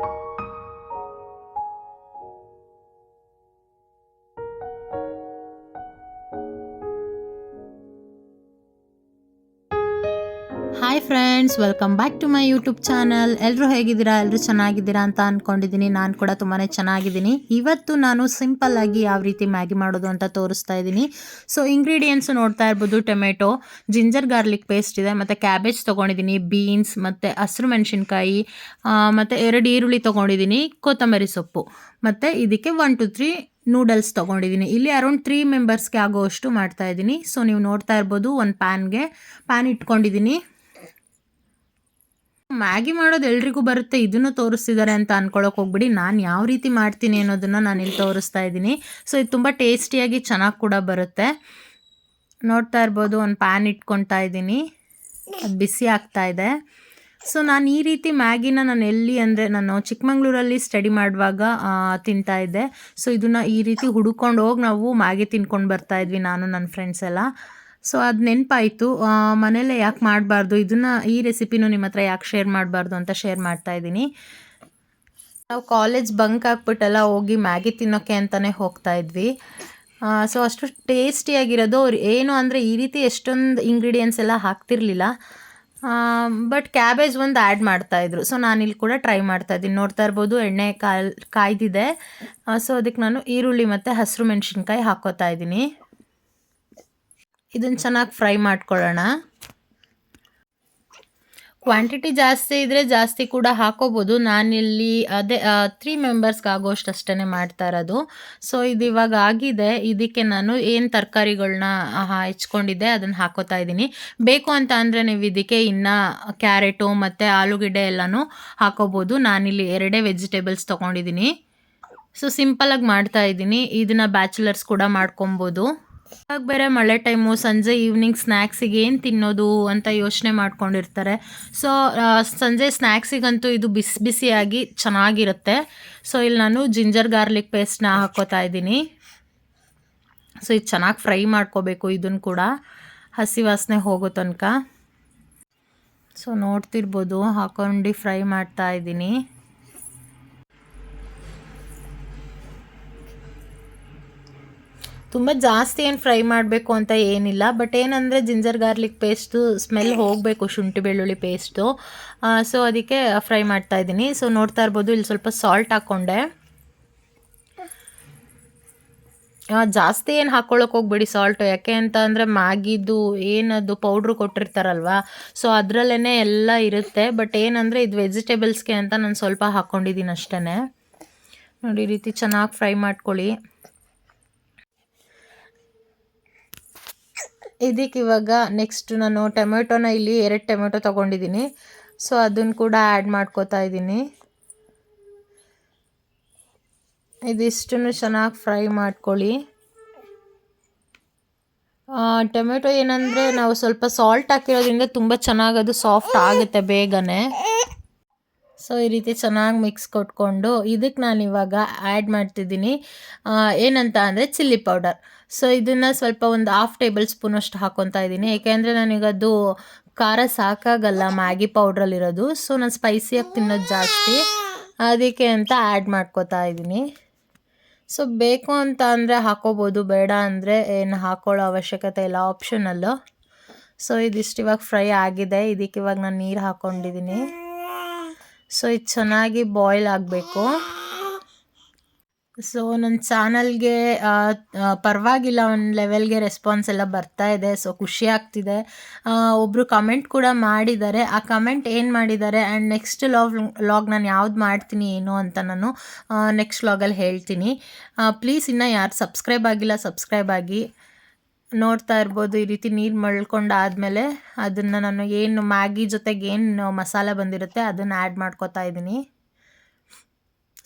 you hi friends welcome back to my YouTube channel ಎಲ್ಲರೂ ಹೇಗಿದ್ದೀರಾ? ಎಲ್ಲರೂ ಚೆನ್ನಾಗಿದ್ದೀರಾ ಅಂತ ಅಂದ್ಕೊಂಡಿದ್ದೀನಿ ನಾನು ಕೂಡ ತುಂಬಾ ಚೆನ್ನಾಗಿದ್ದೀನಿ. ಇವತ್ತು ನಾನು ಸಿಂಪಲ್ ಆಗಿ ಯಾವ ರೀತಿ ಮ್ಯಾಗಿ ಮಾಡೋದು ಅಂತ ತೋರಿಸ್ತಾ ಇದ್ದೀನಿ. ಸೊ ಇಂಗ್ರೀಡಿಯೆಂಟ್ಸ್ ನೋಡ್ತಾ ಇರ್ಬೋದು. ಟೊಮೆಟೊ, ಜಿಂಜರ್ ಗಾರ್ಲಿಕ್ ಪೇಸ್ಟ್ ಇದೆ, ಮತ್ತು ಕ್ಯಾಬೇಜ್ ತೊಗೊಂಡಿದ್ದೀನಿ, ಬೀನ್ಸ್, ಮತ್ತು ಹಸಿರು ಮೆಣಸಿನ್ಕಾಯಿ ಮತ್ತು ಎರಡು ಈರುಳ್ಳಿ ತೊಗೊಂಡಿದ್ದೀನಿ, ಕೊತ್ತಂಬರಿ ಸೊಪ್ಪು. ಮತ್ತು ಇದಕ್ಕೆ ಒನ್ ಟು ತ್ರೀ ನೂಡಲ್ಸ್ ತೊಗೊಂಡಿದ್ದೀನಿ. ಇಲ್ಲಿ ಅರೌಂಡ್ ತ್ರೀ ಮೆಂಬರ್ಸ್ಗೆ ಆಗೋ ಅಷ್ಟು ಮಾಡ್ತಾಯಿದ್ದೀನಿ ಸೊ ನೀವು ನೋಡ್ತಾ ಇರ್ಬೋದು, ಒಂದು ಪ್ಯಾನ್ಗೆ ಪ್ಯಾನ್ ಇಟ್ಕೊಂಡಿದ್ದೀನಿ. ಮ್ಯಾಗಿ ಮಾಡೋದು ಎಲ್ರಿಗೂ ಬರುತ್ತೆ, ಇದನ್ನು ತೋರಿಸ್ತಿದ್ದಾರೆ ಅಂತ ಅನ್ಕೊಳಕ್ಕೆ ಹೋಗ್ಬಿಡಿ. ನಾನು ಯಾವ ರೀತಿ ಮಾಡ್ತೀನಿ ಅನ್ನೋದನ್ನು ನಾನು ಇಲ್ಲಿ ತೋರಿಸ್ತಾ ಇದ್ದೀನಿ. ಸೊ ಇದು ತುಂಬ ಟೇಸ್ಟಿಯಾಗಿ ಚೆನ್ನಾಗಿ ಕೂಡ ಬರುತ್ತೆ. ನೋಡ್ತಾ ಇರ್ಬೋದು, ಒಂದು ಪ್ಯಾನ್ ಇಟ್ಕೊತಾ ಇದ್ದೀನಿ. ಅದು ಬಿಸಿ ಆಗ್ತಾ ಇದೆ. ಸೊ ನಾನು ಈ ರೀತಿ ಮ್ಯಾಗಿನ ನಾನು ಎಲ್ಲಿ ಅಂದರೆ ನಾನು ಚಿಕ್ಕಮಂಗ್ಳೂರಲ್ಲಿ ಸ್ಟಡಿ ಮಾಡುವಾಗ ತಿಂತಾ ಇದ್ದೆ. ಸೊ ಇದನ್ನು ಈ ರೀತಿ ಹುಡುಕೊಂಡು ಹೋಗಿ ನಾವು ಮ್ಯಾಗಿ ತಿನ್ಕೊಂಡು ಬರ್ತಾ ಇದ್ವಿ ನಾನು ನನ್ನ ಫ್ರೆಂಡ್ಸ್ ಎಲ್ಲ. ಸೊ ಅದು ನೆನಪಾಯಿತು. ಮನೆಯಲ್ಲೇ ಯಾಕೆ ಮಾಡಬಾರ್ದು? ಇದನ್ನು ಈ ರೆಸಿಪಿನೂ ನಿಮ್ಮ ಹತ್ರ ಯಾಕೆ ಶೇರ್ ಮಾಡಬಾರ್ದು ಅಂತ ಶೇರ್ ಮಾಡ್ತಾ ಇದ್ದೀನಿ. ನಾವು ಕಾಲೇಜ್ ಬಂಕ್ ಹಾಕ್ಬಿಟ್ಟೆಲ್ಲ ಹೋಗಿ ಮ್ಯಾಗಿ ತಿನ್ನೋಕ್ಕೆ ಅಂತಲೇ ಹೋಗ್ತಾ ಇದ್ವಿ. ಸೊ ಅಷ್ಟು ಟೇಸ್ಟಿಯಾಗಿರೋದು ಅವ್ರು ಏನು ಅಂದರೆ ಈ ರೀತಿ ಎಷ್ಟೊಂದು ಇಂಗ್ರೀಡಿಯೆಂಟ್ಸ್ ಎಲ್ಲ ಹಾಕ್ತಿರ್ಲಿಲ್ಲ. ಬಟ್ ಕ್ಯಾಬೇಜ್ ಒಂದು ಆ್ಯಡ್ ಮಾಡ್ತಾಯಿದ್ರು ಸೊ ನಾನಿಲ್ಲಿ ಕೂಡ ಟ್ರೈ ಮಾಡ್ತಾ ಇದ್ದೀನಿ. ನೋಡ್ತಾ ಇರ್ಬೋದು, ಎಣ್ಣೆ ಕಾಲ್, ಕಾಯ್ದಿದೆ. ಸೊ ಅದಕ್ಕೆ ನಾನು ಈರುಳ್ಳಿ ಮತ್ತು ಹಸಿರು ಮೆಣಸಿನ್ಕಾಯಿ ಹಾಕೋತಾ ಇದ್ದೀನಿ. ಇದನ್ನು ಚೆನ್ನಾಗಿ ಫ್ರೈ ಮಾಡ್ಕೊಳ್ಳೋಣ. ಕ್ವಾಂಟಿಟಿ ಜಾಸ್ತಿ ಇದ್ದರೆ ಜಾಸ್ತಿ ಕೂಡ ಹಾಕೋಬೋದು. ನಾನಿಲ್ಲಿ ಅದೇ ತ್ರೀ ಮೆಂಬರ್ಸ್ಗೆ ಆಗೋಷ್ಟು ಅಷ್ಟೇ ಮಾಡ್ತಾ ಇರೋದು. ಸೊ ಇದು ಇವಾಗ ಆಗಿದೆ. ಇದಕ್ಕೆ ನಾನು ಏನು ತರಕಾರಿಗಳನ್ನ ಹೆಚ್ಕೊಂಡಿದ್ದೆ ಅದನ್ನು ಹಾಕೋತಾ ಇದ್ದೀನಿ. ಬೇಕು ಅಂತ ಅಂದರೆ ನೀವು ಇದಕ್ಕೆ ಇನ್ನು ಕ್ಯಾರೆಟು ಮತ್ತು ಆಲೂಗೆಡ್ಡೆ ಎಲ್ಲನೂ ಹಾಕೋಬೋದು. ನಾನಿಲ್ಲಿ ಎರಡೇ ವೆಜಿಟೇಬಲ್ಸ್ ತೊಗೊಂಡಿದ್ದೀನಿ. ಸೊ ಸಿಂಪಲಾಗಿ ಮಾಡ್ತಾ ಇದ್ದೀನಿ. ಇದನ್ನು ಬ್ಯಾಚುಲರ್ಸ್ ಕೂಡ ಮಾಡ್ಕೊಬೋದು. ಇವಾಗ ಬೇರೆ ಮಳೆ ಟೈಮು, ಸಂಜೆ ಈವ್ನಿಂಗ್ ಸ್ನ್ಯಾಕ್ಸಿಗೆ ಏನು ತಿನ್ನೋದು ಅಂತ ಯೋಚನೆ ಮಾಡ್ಕೊಂಡಿರ್ತಾರೆ. ಸೊ ಸಂಜೆ ಸ್ನ್ಯಾಕ್ಸಿಗಂತೂ ಇದು ಬಿಸಿ, ಬಿಸಿಯಾಗಿ ಚೆನ್ನಾಗಿರುತ್ತೆ. ಸೊ ಇಲ್ಲಿ ನಾನು ಜಿಂಜರ್ ಗಾರ್ಲಿಕ್ ಪೇಸ್ಟ್ನ ಹಾಕೋತಾ ಇದ್ದೀನಿ. ಸೊ ಇದು ಚೆನ್ನಾಗಿ ಫ್ರೈ ಮಾಡ್ಕೋಬೇಕು ಇದನ್ನು ಕೂಡ. ಹಸಿ ವಾಸನೆ ಹೋಗೋ ತನಕ. ಸೊ ನೋಡ್ತಿರ್ಬೋದು, ಹಾಕೊಂಡು ಫ್ರೈ ಮಾಡ್ತಾ ಇದ್ದೀನಿ. ತುಂಬ ಜಾಸ್ತಿ ಏನು ಫ್ರೈ ಮಾಡಬೇಕು ಅಂತ ಏನಿಲ್ಲ, ಬಟ್ ಏನಂದರೆ ಜಿಂಜರ್ ಗಾರ್ಲಿಕ್ ಪೇಸ್ಟು, ಸ್ಮೆಲ್ ಹೋಗಬೇಕು ಶುಂಠಿ ಬೆಳ್ಳುಳ್ಳಿ ಪೇಸ್ಟು. ಸೊ ಅದಕ್ಕೆ ಫ್ರೈ ಮಾಡ್ತಾ ಇದ್ದೀನಿ. ಸೊ ನೋಡ್ತಾ ಇರ್ಬೋದು, ಇಲ್ಲಿ ಸ್ವಲ್ಪ ಸಾಲ್ಟ್ ಹಾಕ್ಕೊಂಡೆ ಜಾಸ್ತಿ ಏನು ಹಾಕ್ಕೊಳ್ಳೋಕೆ ಹೋಗ್ಬೇಡಿ ಸಾಲ್ಟು ಯಾಕೆ ಅಂತ ಅಂದರೆ ಮ್ಯಾಗಿದು ಏನದು ಪೌಡ್ರು ಕೊಟ್ಟಿರ್ತಾರಲ್ವ ಸೊ ಅದರಲ್ಲೇ ಎಲ್ಲ ಇರುತ್ತೆ. ಬಟ್ ಏನಂದರೆ ಇದು ವೆಜಿಟೇಬಲ್ಸ್ಗೆ ಅಂತ ನಾನು ಸ್ವಲ್ಪ ಹಾಕ್ಕೊಂಡಿದ್ದೀನಿ ಅಷ್ಟೇ ನೋಡಿ, ಈ ರೀತಿ ಚೆನ್ನಾಗಿ ಫ್ರೈ ಮಾಡ್ಕೊಳ್ಳಿ. ಇದಕ್ಕೆ ಇವಾಗ ನೆಕ್ಸ್ಟ್ ನಾನು ಟೊಮೆಟೊನ ಇಲ್ಲಿ ಎರಡು ಟೊಮೆಟೊ ತೊಗೊಂಡಿದ್ದೀನಿ. ಸೊ ಅದನ್ನು ಕೂಡ ಆ್ಯಡ್ ಮಾಡ್ಕೋತಾ ಇದ್ದೀನಿ. ಇದಿಷ್ಟನ್ನು ಚೆನ್ನಾಗಿ ಫ್ರೈ ಮಾಡ್ಕೊಳ್ಳಿ. ಟೊಮೆಟೊ ಏನಂದರೆ ನಾವು ಸ್ವಲ್ಪ ಸಾಲ್ಟ್ ಹಾಕಿರೋದ್ರಿಂದ ತುಂಬ ಚೆನ್ನಾಗಿ ಅದು ಸಾಫ್ಟ್ ಆಗುತ್ತೆ ಬೇಗನೆ. ಸೊ ಈ ರೀತಿ ಚೆನ್ನಾಗಿ ಮಿಕ್ಸ್ ಕೊಟ್ಕೊಂಡು ಇದಕ್ಕೆ ನಾನು ಇವಾಗ ಆ್ಯಡ್ ಮಾಡ್ತಿದ್ದೀನಿ. ಏನಂತ ಅಂದರೆ ಚಿಲ್ಲಿ ಪೌಡರ್ ಸೊ ಇದನ್ನು ಸ್ವಲ್ಪ ಒಂದು ಹಾಫ್ ಟೇಬಲ್ ಸ್ಪೂನ್ ಅಷ್ಟು ಹಾಕ್ಕೊತಾ ಇದ್ದೀನಿ. ಏಕೆಂದರೆ ನನಗದು ಖಾರ ಸಾಕಾಗಲ್ಲ ಮ್ಯಾಗಿ ಪೌಡ್ರಲ್ಲಿರೋದು ಸೊ ನಾನು ಸ್ಪೈಸಿಯಾಗಿ ತಿನ್ನೋದು ಜಾಸ್ತಿ. ಅದಕ್ಕೆ ಅಂತ ಆ್ಯಡ್ ಮಾಡ್ಕೋತಾ ಇದ್ದೀನಿ. ಸೊ ಬೇಕು ಅಂತ ಅಂದರೆ ಹಾಕೋಬೋದು. ಬೇಡ ಅಂದರೆ ಏನು ಹಾಕೊಳ್ಳೋ ಅವಶ್ಯಕತೆ ಇಲ್ಲ. ಆಪ್ಷನಲ್ಲು ಸೊ ಇದಿಷ್ಟು ಇವಾಗ ಫ್ರೈ ಆಗಿದೆ. ಇದಕ್ಕೆ ಇವಾಗ ನಾನು ನೀರು ಹಾಕ್ಕೊಂಡಿದ್ದೀನಿ ಸೊ ಇದು ಚೆನ್ನಾಗಿ ಬಾಯ್ಲ್ ಆಗಬೇಕು. ಸೊ ನನ್ನ ಚಾನಲ್ಗೆ ಪರವಾಗಿಲ್ಲ, ಒಂದು ಲೆವೆಲ್ಗೆ ರೆಸ್ಪಾನ್ಸ್ ಎಲ್ಲ ಬರ್ತಾ ಇದೆ. ಸೊ ಖುಷಿ ಆಗ್ತಿದೆ. ಒಬ್ಬರು ಕಮೆಂಟ್ ಕೂಡ ಮಾಡಿದ್ದಾರೆ. ಆ ಕಮೆಂಟ್ ಏನು ಮಾಡಿದ್ದಾರೆ? ಆ್ಯಂಡ್ ನೆಕ್ಸ್ಟ್ ಲಾಗ್ ಲಾಗ್ ನಾನು ಯಾವ್ದು ಮಾಡ್ತೀನಿ, ಏನು ಅಂತ ನಾನು ನೆಕ್ಸ್ಟ್ ಲಾಗಲ್ಲಿ ಹೇಳ್ತೀನಿ. ಪ್ಲೀಸ್ ಇನ್ನು ಯಾರು ಸಬ್ಸ್ಕ್ರೈಬ್ ಆಗಿಲ್ಲ ಸಬ್ಸ್ಕ್ರೈಬ್ ಆಗಿ. ನೋಡ್ತಾ ಇರ್ಬೋದು ಈ ರೀತಿ ನೀರು ಮಳ್ಕೊಂಡು ಆದಮೇಲೆ ಅದನ್ನು ನಾನು ಏನು ಮ್ಯಾಗಿ ಜೊತೆಗೆ ಏನು ಮಸಾಲೆ ಬಂದಿರುತ್ತೆ ಅದನ್ನು ಆ್ಯಡ್ ಮಾಡ್ಕೋತಾ ಇದ್ದೀನಿ.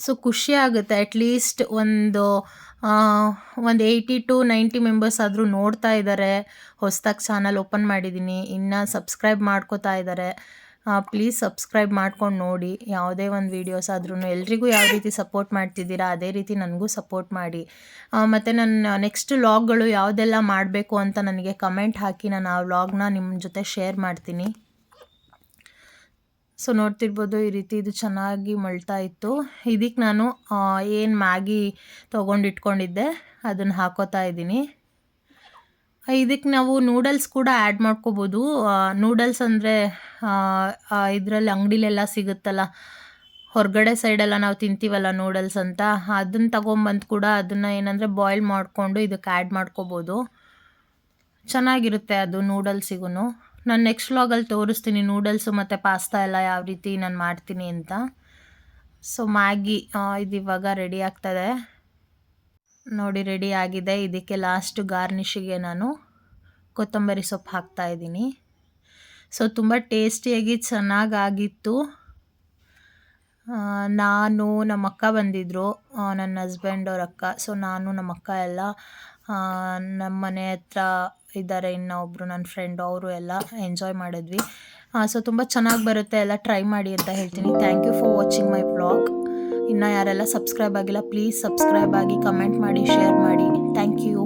ಸೊ ಖುಷಿ ಆಗುತ್ತೆ ಅಟ್ಲೀಸ್ಟ್ ಒಂದು ಒಂದು ಏಯ್ಟಿ ಟು ನೈಂಟಿ ಮೆಂಬರ್ಸ್ ಆದರೂ ನೋಡ್ತಾ ಇದ್ದಾರೆ ಹೊಸ್ದಾಗಿ ಚಾನಲ್ ಓಪನ್ ಮಾಡಿದ್ದೀನಿ, ಇನ್ನು ಸಬ್ಸ್ಕ್ರೈಬ್ ಮಾಡ್ಕೋತಾ ಇದ್ದಾರೆ ಪ್ಲೀಸ್ ಸಬ್ಸ್ಕ್ರೈಬ್ ಮಾಡ್ಕೊಂಡು ನೋಡಿ. ಯಾವುದೇ ಒಂದು ವೀಡಿಯೋಸ್ ಆದ್ರೂ ಎಲ್ರಿಗೂ ಯಾವ ರೀತಿ ಸಪೋರ್ಟ್ ಮಾಡ್ತಿದ್ದೀರಾ, ಅದೇ ರೀತಿ ನನಗೂ ಸಪೋರ್ಟ್ ಮಾಡಿ. ಮತ್ತು ನನ್ನ ನೆಕ್ಸ್ಟ್ ವ್ಲಾಗ್ಗಳು ಯಾವುದೆಲ್ಲ ಮಾಡಬೇಕು ಅಂತ ನನಗೆ ಕಮೆಂಟ್ ಹಾಕಿ ನಾನು ಆ ವ್ಲಾಗ್ನ ನಿಮ್ಮ ಜೊತೆ ಶೇರ್ ಮಾಡ್ತೀನಿ. ಸೊ ನೋಡ್ತಿರ್ಬೋದು ಈ ರೀತಿ ಇದು ಚೆನ್ನಾಗಿ ಮಳ್ತಾ ಇತ್ತು. ಇದಕ್ಕೆ ನಾನು ಏನು ಮ್ಯಾಗಿ ತೊಗೊಂಡಿಟ್ಕೊಂಡಿದ್ದೆ, ಅದನ್ನು ಹಾಕೋತಾ ಇದ್ದೀನಿ. ಇದಕ್ಕೆ ನಾವು ನೂಡಲ್ಸ್ ಕೂಡ ಆ್ಯಡ್ ಮಾಡ್ಕೋಬೋದು. ನೂಡಲ್ಸ್ ಅಂದರೆ ಇದರಲ್ಲಿ ಅಂಗಡಿಲೆಲ್ಲ ಸಿಗುತ್ತಲ್ಲ, ಹೊರಗಡೆ ಸೈಡೆಲ್ಲ ನಾವು ತಿಂತೀವಲ್ಲ ನೂಡಲ್ಸ್ ಅಂತ, ಅದನ್ನು ತಗೊಂಬಂದು ಕೂಡ ಅದನ್ನು ಏನಂದರೆ ಬಾಯ್ಲ್ ಮಾಡಿಕೊಂಡು ಇದಕ್ಕೆ ಆ್ಯಡ್ ಮಾಡ್ಕೋಬೋದು. ಚೆನ್ನಾಗಿರುತ್ತೆ ಅದು ನೂಡಲ್ಸಿಗೂ ನಾನು ನೆಕ್ಸ್ಟ್ ವ್ಲಾಗಲ್ಲಿ ತೋರಿಸ್ತೀನಿ ನೂಡಲ್ಸು ಮತ್ತು ಪಾಸ್ತಾ ಎಲ್ಲ ಯಾವ ರೀತಿ ನಾನು ಮಾಡ್ತೀನಿ ಅಂತ. ಸೊ ಮ್ಯಾಗಿ ಇದು ಇವಾಗ ರೆಡಿ ಆಗ್ತದೆ. ನೋಡಿ ರೆಡಿ ಆಗಿದೆ. ಇದಕ್ಕೆ ಲಾಸ್ಟ್ ಗಾರ್ನಿಷಿಗೆ ನಾನು ಕೊತ್ತಂಬರಿ ಸೊಪ್ಪು ಹಾಕ್ತಾ ಇದ್ದೀನಿ. ಸೊ ತುಂಬ ಟೇಸ್ಟಿಯಾಗಿ ಚೆನ್ನಾಗಾಗಿತ್ತು. ನಾನು ನಮ್ಮ ಅಕ್ಕ ಬಂದಿದ್ದರು ನನ್ನ ಹಸ್ಬೆಂಡ್ ಅವ್ರ ಅಕ್ಕ. ಸೊ ನಾನು ನಮ್ಮ ಅಕ್ಕ ಎಲ್ಲ ನಮ್ಮ ಮನೆ ಹತ್ರ ಇದ್ದಾರೆ ಇನ್ನೊಬ್ಬರು ನನ್ನ ಫ್ರೆಂಡ್ ಅವರು ಎಲ್ಲ ಎಂಜಾಯ್ ಮಾಡಿದ್ವಿ. ಸೊ ತುಂಬ ಚೆನ್ನಾಗಿ ಬರುತ್ತೆ. ಎಲ್ಲ ಟ್ರೈ ಮಾಡಿ ಅಂತ ಹೇಳ್ತೀನಿ. Thank you for watching my vlog ಇನ್ನು ಯಾರೆಲ್ಲ ಸಬ್ಸ್ಕ್ರೈಬ್ ಆಗಿಲ್ಲ ಪ್ಲೀಸ್ ಸಬ್ಸ್ಕ್ರೈಬ್ ಆಗಿ ಕಮೆಂಟ್ ಮಾಡಿ ಶೇರ್ ಮಾಡಿ. Thank you